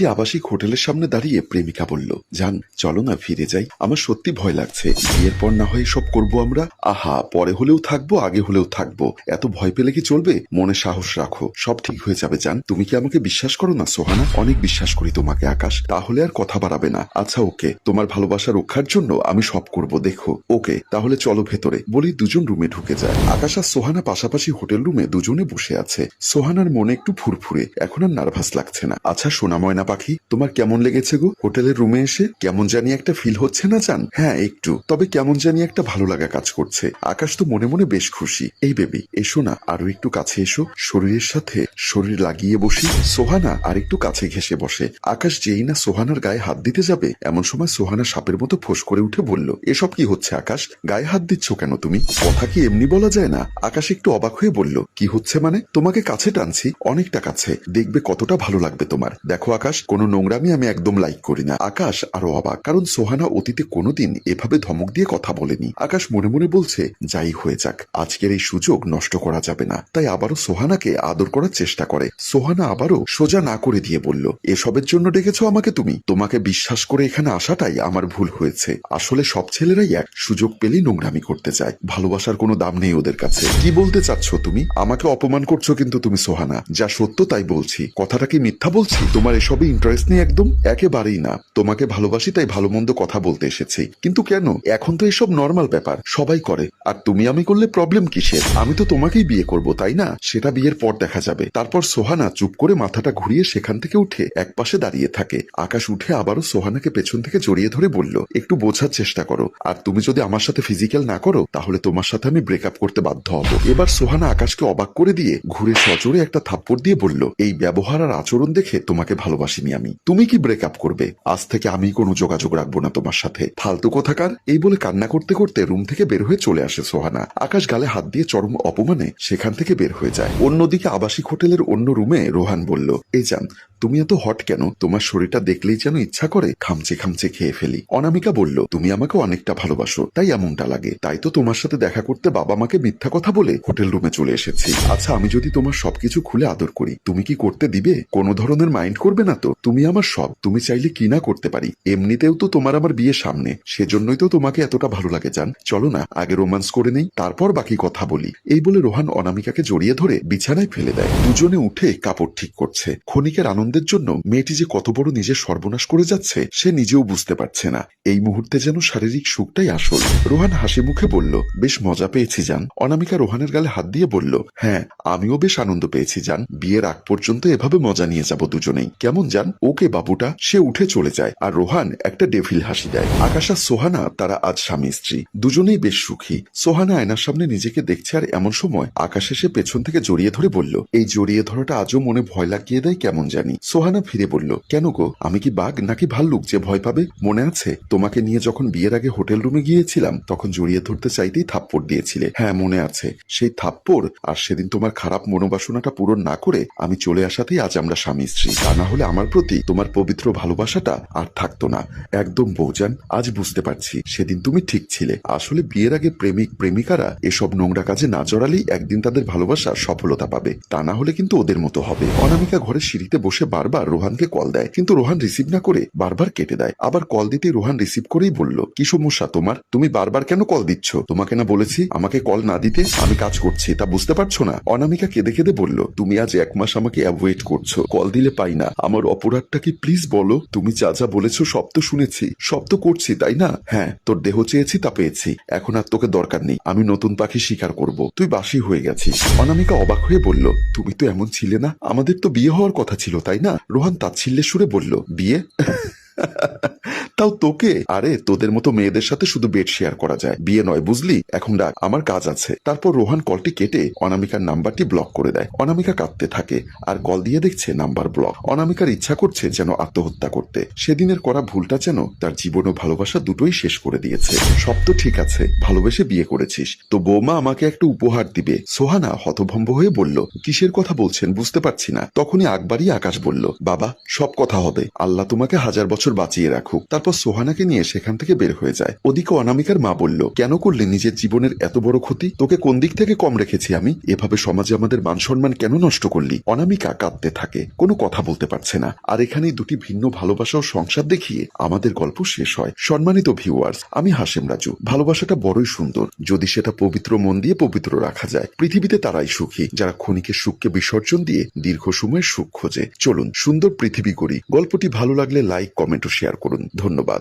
একটি আবাসিক হোটেলের সামনে দাঁড়িয়ে প্রেমিকা বলল যান চলো না, ফিরে যাই। আমার সত্যি ভয় লাগছে। বিয়ের পর না হয় সব করব আমরা? আহা, পরে হলেও থাকব, আগে হলেও থাকব। এত ভয় পেলে কি চলবে? মনে সাহস রাখো। সব ঠিক হয়ে যাবে, জান। তুমি কি আমাকে বিশ্বাস করো না, সোহানা? অনেক বিশ্বাস করি তোমাকে, আকাশ। তাহলে আর কথা বাড়াবে না। আচ্ছা ওকে। তোমার ভালোবাসা রক্ষার জন্য আমি সব করব, দেখো। ওকে, তাহলে চলো ভেতরে। বলি দুজন রুমে ঢুকে যায়। আকাশ আর সোহানা পাশাপাশি হোটেল রুমে দুজনে বসে আছে। সোহানার মনে একটু ফুরফুরে। এখন আর নার্ভাস লাগছে না। আচ্ছা সোনা ময়না পাখি, তোমার কেমন লেগেছে গো? হোটেলের রুমে এসে কেমন জানি একটা ফিল হচ্ছে না চান? হ্যাঁ একটু। তবে কেমন জানি একটা ভালো লাগা কাজ করছে। আকাশ তো মনে মনে বেশ খুশি। এই বেবি এসো না, আরও একটু কাছে এসো। শরীরের সাথে শরীর লাগিয়ে বসি। সোহানা, আর একটু কাছে ঘেসে বসে। আকাশ যেই না সোহানার গায়ে হাত দিতে যাবে, এমন সময় সোহানা সাপের মতো ফোঁস করে উঠে বলল, এসব কি হচ্ছে আকাশ? গায়ে হাত দিচ্ছ কেন তুমি? কথা কি এমনি বলা যায় না? আকাশ একটু অবাক হয়ে বলল, কি হচ্ছে মানে? তোমাকে কাছে টানছি, অনেকটা কাছে। দেখবে কতটা ভালো লাগবে তোমার। দেখো আকাশ কোনো নোংরামি আমি একদম লাইক করি না। আকাশ আরও অবাক, কারণ সোহানা অতীতে কোনোদিন এভাবে ধমক দিয়ে কথা বলেনি। আকাশ মনে মনে বলছে, যাই হয়ে যাক, আজকের এই সুযোগ নষ্ট করা যাবে না। তাই আবারও সোহানাকে আদর করার চেষ্টা করে। সোহানা আবারও সোজা না করে দিয়ে বলল, এসবের জন্য ডেকেছো আমাকে তুমি? তোমাকে বিশ্বাস করে এখানে আসাটাই আমার ভুল হয়েছে। আসলে সব ছেলেরাই এক, সুযোগ পেলেই নোংরামি করতে চায়। ভালোবাসার কোনো দাম নেই ওদের কাছে। কি বলতে চাচ্ছ তুমি? আমাকে অপমান করছ কিন্তু তুমি সোহানা। যা সত্য তাই বলছি। কথাটা কি মিথ্যা বলছি? তোমার এসবে ইন্টারেস্ট নেই একদম একেবারেই না। তোমাকে ভালোবাসি, তাই ভালো মন্দ কথা বলতে এসেছি। কিন্তু কেন? এখন তো এসব নর্মাল ব্যাপার, সবাই করে। আর তুমি আমি করলে প্রবলেম কিসের? আমি তো তোমাকেই বিয়ে করব, তাই না? সেটা বিয়ের পর দেখা যাবে। তারপর সোহানা চুপ করে মাথাটা ঘুরিয়ে সেখান থেকে উঠে একপাশে দাঁড়িয়ে থাকে। আকাশ উঠে আবারও সোহানাকে পেছন থেকে জড়িয়ে ধরে বলল, একটু বোঝার চেষ্টা করো। আর তুমি যদি আমার সাথে ফিজিক্যাল না করো, তাহলে তোমার সাথে আমি ব্রেকআপ করতে বাধ্য হব। এবার সোহানা আকাশকে অবাক করে দিয়ে ঘুরে সজোরে একটা থাপ্পড় দিয়ে বলল, এই ব্যবহার আর আচরণ দেখে তোমাকে ভালোবাসিনি আমি। তুমি কি ব্রেকআপ করবে? আজ থেকে আমি কোনো যোগাযোগ রাখব না তোমার সাথে। ফালতু কথাকার, এই বলে কান্না করতে করতে রুম থেকে বের হয়ে চলে আসে সোহানা। আকাশ গালে হাত দিয়ে চরম অপমানে সেখান থেকে বের হয়ে যায়। অন্যদিকে আবাসিক হোটেলের অন্য রুমে রোহান বলল, এই যান তুমি এত হট কেন? তোমার শরীরটা দেখলেই যেন ইচ্ছা করে খামচে খামচে খেয়ে ফেলি। অনামিকা বলল, তুমি আমাকে অনেকটা ভালোবাসো, তাই এমনটা লাগে। তাই তো তোমার সাথে দেখা করতে বাবা মাকে মিথ্যা কথা বলে হোটেল রুমে চলে এসেছি। আচ্ছা আমি যদি তোমার সবকিছু খুলে আদর করি, তুমি কি করতে দিবে? কোনো ধরনের মাইন্ড করবে না তো তুমি আমার সব, তুমি চাইলে কি না করতে পারি? এমনিতেও তো তোমার আমার বিয়ে সামনে, সেজন্যই তো তোমাকে এতটা ভালো লাগে, জান। চলো না, আগে রোমান্স করে নেই, তারপর বাকি কথা বলি। এই বলে রোহান অনামিকাকে জড়িয়ে ধরে বিছানায় ফেলে দেয়। দুজনে উঠে কাপড় ঠিক করছে। ক্ষণিকের আনন্দের জন্য মেয়েটি যে কত বড় নিজের সর্বনাশ করে যাচ্ছে, সে নিজেও বুঝতে পারছে না। এই মুহূর্তে যেন শারীরিক সুখটাই আসল। রোহান হাসি মুখে বলল, বেশ মজা পেয়েছি যান অনামিকা রোহানের গালে হাত দিয়ে বলল হ্যাঁ আমিও বেশ আনন্দ পেয়েছি যান বিয়ের আগ পর্যন্ত এভাবে মজা নিয়ে যাব দুজনেই। কেমন জান ওকে বাবুটা, সে উঠে চলে যায় আর রোহান একটা ডেভিল হাসি দেয়। আকাশ, সোহানা, তারা আজ স্বামী, স্ত্রী। দুজনেই বেশ সুখী। সোহানা আয়নার সামনে নিজেকে দেখছে আর এমন সময় আকাশ এসে পেছন থেকে জড়িয়ে ধরে বলল, এই জড়িয়ে ধরাটা আজও মনে ভয় লাগিয়ে দেয় কেমন জানি? সোহানা ফিরে বলল, কেন গো? আমি কি বাঘ নাকি ভাল্লুক যে ভয় পাবে? মনে আছে? তোমাকে নিয়ে যখন বিয়ের আগে হোটেল রুমে গিয়েছিলাম, তখন জড়িয়ে ধরতে চাইতেই থাপ্পড় দিয়েছিলে। হ্যাঁ মনে আছে। সেই থাপ্পড় আর সেদিন তোমার খারাপ মনোবাসনাটা পূরণ না করে আমি চলে আসাতেই আজ আমরা স্বামী, স্ত্রী। তা না হলে আমার প্রতি তোমার পবিত্র ভালোবাসাটা আর থাকতো না। একদম বৌজান আজ বুঝতে পারছি। সেদিন তুমি ঠিক ছিলে। আসলে বিয়ের আগে প্রেমিক, প্রেমিকারা এসব নোংরা কাজে না জড়ালেই একদিন তাদের ভালোবাসা সফলতা পাবে। তা না হলে কিন্তু ওদের মতো হবে। অনামিকা ঘরের সিঁড়িতে বসে বারবার রোহানকে কল দেয়। কিন্তু রোহান রিসিভ না করে বারবার কেটে দেয়। আবার কল দিতে রোহান রিসিভ করেই বলল, কি সমস্যা তোমার? তুমি বারবার কেন কল দিচ্ছ? তোমাকে না বলেছি আমাকে কল না দিতে? আমি কাজ করছি, তা বুঝতে পারছ না? অনামিকা কেঁদে কেঁদে বলল, তুমি আজ এক মাস আমাকে অ্যাভয়েড করছ। কল দিলে পাই না। আমার অপরাধটা কি প্লিজ বলো। তুমি যা যা বলেছ সব তো শুনেছি। সব তো করছি, তাই না? হ্যাঁ তোর দেহ চেয়েছি, তা পেয়েছি। এখন আর তোকে দরকার নেই। আমি নতুন পাখি শিকার করব। তুই বাসি হয়ে গেছিস। অনামিকা অবাক হয়ে বলল, তুমি তো এমন ছিলে না? আমাদের তো বিয়ে হওয়ার কথা ছিল, তাই না? রোহান তাচ্ছিল্যের সুরে বলল, বিয়ে? তাও তোকে? আরে, তোদের মতো মেয়েদের সাথে শুধু বেড শেয়ার করা যায়। বিয়ে নয়, বুঝলি? এখন ডাক, আমার কাজ আছে। তারপর রোহান কলটি কেটে অনামিকার নাম্বারটি ব্লক করে দেয়। অনামিকা কাঁদতে থাকে, আর কল দিয়ে দেখছে নাম্বার ব্লক অনামিকার ইচ্ছা করছে যেন আত্মহত্যা করতে। সেদিনের করা ভুলটা যেন তার জীবন ও ভালোবাসা দুটোই শেষ করে দিয়েছে। সব তো ঠিক আছে, ভালোবেসে বিয়ে করেছিস। তো বৌমা আমাকে একটা উপহার দিবে। সোহানা হতভম্ব হয়ে বলল, কিসের কথা বলছেন? বুঝতে পারছি না। তখনই আকবারই আকাশ বলল, বাবা, সব কথা হবে। আল্লাহ তোমাকে হাজার বছর বাঁচিয়ে রাখুক। তারপর তারপর সোহানাকে নিয়ে সেখান থেকে বের হয়ে যায়। ওদিকে অনামিকার মা বলল, কেন করলে নিজের জীবনের এত বড় ক্ষতি? তোকে কোন দিক থেকে কম রেখেছি আমি? এভাবে সমাজে আমাদের মান সম্মান কেন নষ্ট করলি? অনামিকা কাঁদতে থাকে, কোনো কথা বলতে পারছে না। আর এখানেই দুটি ভিন্ন ভালোবাসা ও সংসার দেখিয়ে আমাদের গল্প শেষ হয়। সম্মানিত ভিউয়ার্স আমি হাসেম রাজু। ভালোবাসাটা বড়ই সুন্দর, যদি সেটা পবিত্র মন দিয়ে পবিত্র রাখা যায়। পৃথিবীতে তারাই সুখী, যারা ক্ষণিকের সুখকে বিসর্জন দিয়ে দীর্ঘ সময় সুখ খোঁজে। চলুন সুন্দর পৃথিবী করি গল্পটি ভালো লাগলে লাইক কমেন্ট ও শেয়ার করুন। ধন্যবাদ